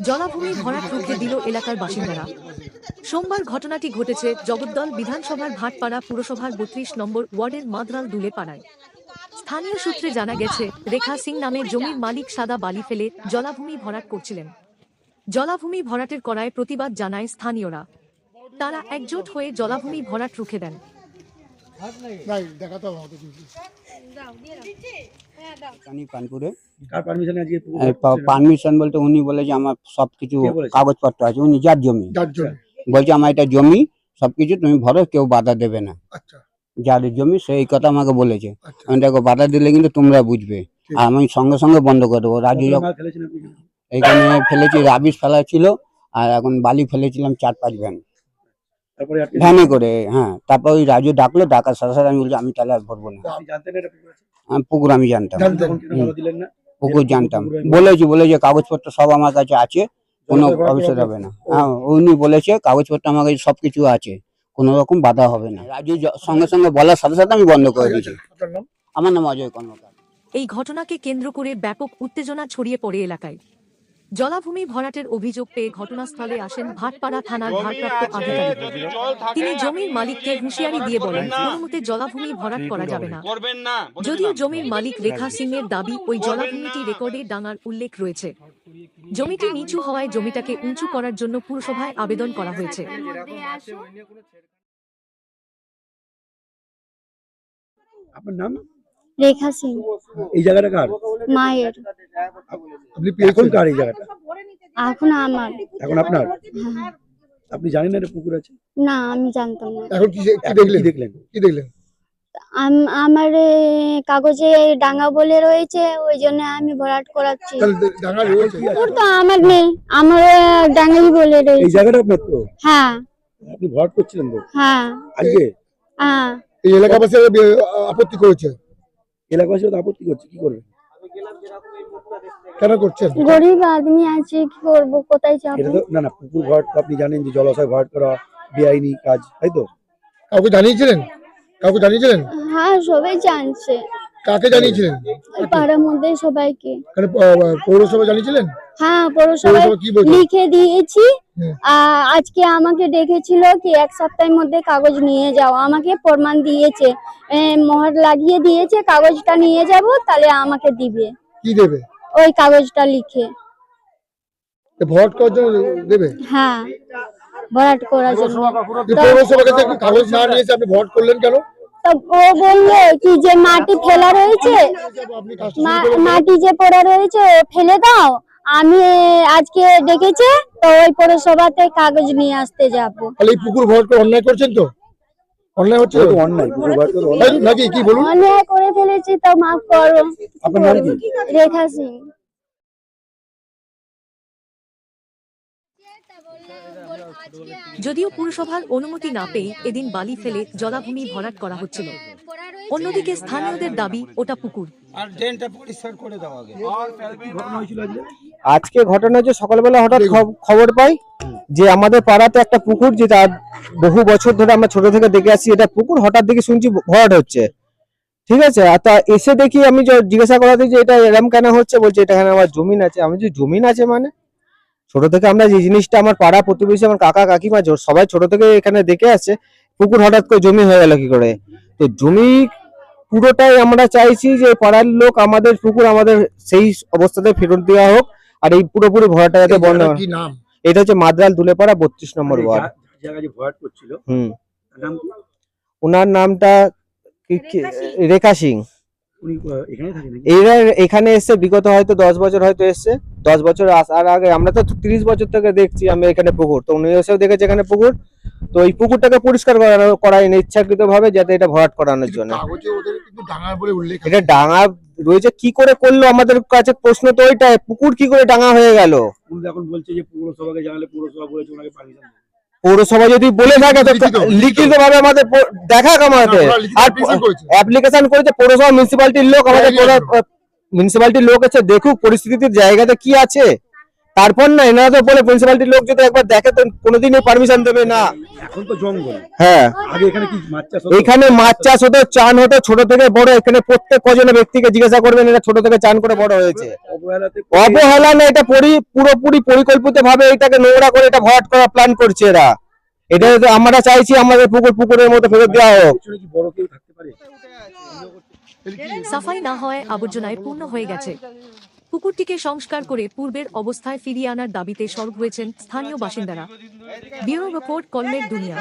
জলাভূমি ভরাট রুখে দিল এলাকার বাসিন্দারা। সোমবার ঘটনাটি ঘটেছে জগদ্দল বিধানসভার ভাটপাড়া পুরসভার বত্রিশ নম্বর ওয়ার্ডের মাদরাল দুলে পাড়ায় স্থানীয় সূত্রে জানা গেছে, রেখা সিং নামে জমির মালিক সাদা বালি ফেলে জলাভূমি ভরাট করছিলেন। জলাভূমি ভরাটের করায় প্রতিবাদ জানায় স্থানীয়রা। তারা একজোট হয়ে জলাভূমি ভরাট রুখে দেন। কানপুরে পারমিশন করছেন? পারমিশন বলতে উনি বলে যে আমার সবকিছু বলেছে? কাগজপত্র আছে উনি যার জমি। বলছে আমার এটা জমি সবকিছু তুমি ভরো কেউ বাধা দেবে না। আচ্ছা। যার জমি সেই কথা আমাকে বলেছে। আচ্ছা। আমি দেখো বাধা দিলে কিন্তু তোমরা বুঝবে। আর আমি সঙ্গে সঙ্গে বন্ধ করে দেবো। রাজু? এখানে ফেলেছি রাবিশ ফেলা ছিল আর এখন বালি ফেলেছিলাম চার পাঁচ ভ্যান। তারপরে আটকে ভ্যানে করে হ্যাঁ। তারপর ওই রাজু ডাকলো ডাকার সাথে সাথে আমি বলছি আমি তাহলে আর ভরবো না। আপনি জানতেন এটা পুকুর আমি জানতাম। জানতেন তখন কেন বাধা দিলেন না? পুকুর জানতাম। বলেছি বলেছে কাগজপত্র সব আমার কাছে আছে কোনো অবস্থা হবে না। হ্যাঁ উনি বলেছে কাগজপত্র আমার কাছে সবকিছু আছে কোনো রকম বাধা হবে না। রাজু সঙ্গে সঙ্গে বলার সাথে সাথে আমি বন্ধ করে দিয়েছি। আমার নাম অজয় কর্মকার। এই ঘটনাকে কেন্দ্র করে ব্যাপক উত্তেজনা ছড়িয়ে পড়ে এলাকায়। জলাভূমি ভরাটের অভিযোগ পেয়ে ঘটনাস্থলে আসেন ভাটপাড়া থানার ভারপ্রাপ্ত আধিকারিক। তিনি জমির মালিককে হুঁশিয়ারি দিয়ে বলেন অনুমতে জলাভূমি ভরাট করা যাবে না। করবেন না বলে যদিও জমির মালিক রেখা সিং এর দাবি ওই জলাভূমিটি রেকর্ডে ডাঙার উল্লেখ রয়েছে। জমিটি নিচু হওয়ায় জমিটাকে উঁচু করার জন্য পুরসভায় আবেদন করা হয়েছে। আপনার নাম? রেখা সিং। এই জায়গাটা কার? মায়ের। আপনি এখন কার এই জায়গাটা? এখন আমার। এখন আপনার। আপনি জানেন না এটা পুকুর আছে? না আমি জানতাম না। এখন কি দেখলেন? দেখলেন? কি দেখলেন? আম- আমার এ, কাগজে ডাঙ্গা বলে রয়েছে ওই জন্য আমি ভরাট করাচ্ছি। ওর তো আমার নেই। আমার ডাঙ্গাই বলে এই রয়েছে। জায়গাটা আপনার তো? হ্যাঁ। আপনি ভরাট করছিলেন তো? হ্যাঁ। আজকে? হ্যাঁ। এই এলাকাবাসীরা বে- আপত্তি করেছে। এলাকাবাসী আপত্তি করছে কি করবে? কেন করছেন? গরিব আদমি আছে কি করব কোথায় এটা তো না না পুকুর ভরাট আপনি জানেন যে জলাশয় ভরাট করা বেআইনি কাজ তাই তো? কাউকে জানিয়েছিলেন? কাউকে জানিয়েছিলেন? হ্যাঁ সবাই জানছে। কাকে জানিয়েছিলেন? পাড়ার মধ্যে সবাইকে। মানে পৌরসভা জানিয়েছিলেন? হ্যাঁ পৌরসভা লিখে দিয়েছি আজকে আমাকে ডেকেছিল কি এক সপ্তাহের মধ্যে কাগজ নিয়ে যাও। আমাকে প্রমাণ দিয়েছে। মোহর লাগিয়ে দিয়েছে কাগজটা নিয়ে যাব তাহলে আমাকে দিবে। কি দেবে? ওই কাগজটা লিখে। ভোট করার জন্য দেবে? হ্যাঁ ভরাট করার জন্য। কাগজ না নিয়েছে আপনি ভোট করলেন কেন? ও বলল কি যে মাটি ফেলা রয়েছে? মাটি যে পড়া রয়েছে ও ফেলে দাও। আমি আজকে ডেকেছে তো ওই পৌরসভাতে কাগজ নিয়ে আসতে যাব। তাহলে এই পুকুর ভোট করে অন্যায় করছেন তো? অন্যায় হচ্ছে তো? অন্যায় পুকুর ভরাট করা অন্যায়। নাকি কি বলুন? অন্যায় করে ফেলেছি তো মাফ করো। আপনার নাম কি? রেখা সিং। যদিও পুরসভার অনুমতি না পেয়ে এদিন বালি ফেলে জলাভূমি ভরাট করা হচ্ছিল। অন্যদিকে স্থানীয়দের দাবি ওটা পুকুর। আর ড্রেনটা পরিষ্কার করে দাও আগে। আজকে? আজকে ঘটনা যে সকালবেলা হঠাৎ খব- খবর পাই যে আমাদের পাড়াতে একটা পুকুর যেটা বহু বছর ধরে আমরা ছোট থেকে দেখে আসছি এটা পুকুর হঠাৎ দেখে শুনছি ভরাট হচ্ছে। ঠিক আছে? আর তা এসে দেখি আমি জিজ্ঞাসা করাতে যে এটা এরম কেন হচ্ছে বলছে এটা এখানে আমার জমিন আছে। আমি যে জমিন আছে মানে? ছোট থেকে আমরা যে জিনিসটা আমার পাড়া প্রতিবেশী আমার কাকা কাকিমা সবাই ছোট থেকে এখানে দেখে আসছে পুকুর হঠাৎ করে জমি হয়ে গেল কি করে? তো জমি পুরোটাই আমরা চাইছি যে পাড়ার লোক আমাদের পুকুর আমাদের সেই অবস্থাতে ফেরত দেওয়া হোক আর এই পুরোপুরি ভরাটা যাতে বন্ধ হয়। কি নাম? এটা হচ্ছে মাদ্রাল দুলেপাড়া বত্রিশ নম্বর মানে ওয়ার্ড। ভরাট করছিল হুম। ওনার নামটা কি- কি- রেখা সিং। উনি এখানে থাকেন এরা এখানে এসছে বিগত হয়তো দশ বছর হয়তো এসছে। দশ বছর আসার আগে আমরা তো তিরিশ বছর থেকে দেখছি আমি এখানে পুকুর। তো উনি এসেও দেখেছে এখানে পুকুর। তো এই পুকুরটাকে পরিষ্কার করানো করায়নি ইচ্ছাকৃত ভাবে যাতে এটা ভরাট করানোর জন্য। কাগজে ওদের কিন্তু ডাঙা বলে উল্লেখ আছে। এটা ডাঙা রয়েছে কি করে করল? আমাদের কাছে প্রশ্ন তো ওইটাই পুকুর কি করে ডাঙা হয়ে গেল? এখন বলছে যে পৌরসভাকে জানালে পৌরসভা বলেছে ওনাকে পারমিশন পৌরসভা যদি বলে থাকে তো লিখিত, ভাবে আমাদের দেখাক আমাদের আর অ্যাপ্লিকেশন করেছে। পৌরসভা মিউনিসিপালিটির লোক আমাদের মিউনিসিপালিটির লোক আছে দেখুক পরিস্থিতির জায়গাতে কি আছে। তারপর না এনারা তো বলে মিউনিসিপালিটির লোক যদি একবার দেখে তো কোনোদিনই পারমিশন দেবে না। এখন তো জঙ্গল। হ্যাঁ। আগে এখানে কি মাছ চাষ হতো? এখানে মাছ চাষ হতো চান হতো ছোট থেকে বড়। এখানে প্রত্যেক কজনের ব্যক্তিকে জিজ্ঞাসা করবেন এরা ছোট থেকে চান করে বড় হয়েছে। অবহেলা না এটা পরি পুরোপুরি পরিকল্পিত ভাবে এটাকে নোংরা করে এটা ভরাট করা প্ল্যান করছে এরা। এটা তো আমরা চাইছি আমাদের পুকুর পুকুরের মতো ফেরত দেওয়া হোক। পিছনে কি বড় কেউ থাকতে পারে? সাফাই না হওয়ায় আবর্জনায় পূর্ণ হয়ে গেছে। পুকুরটিকে সংস্কার করে পূর্বের অবস্থায় ফিরিয়ে আনার দাবিতে সরব হয়েছেন স্থানীয় বাসিন্দারা ব্যুরো রিপোর্ট কলমের দুনিয়া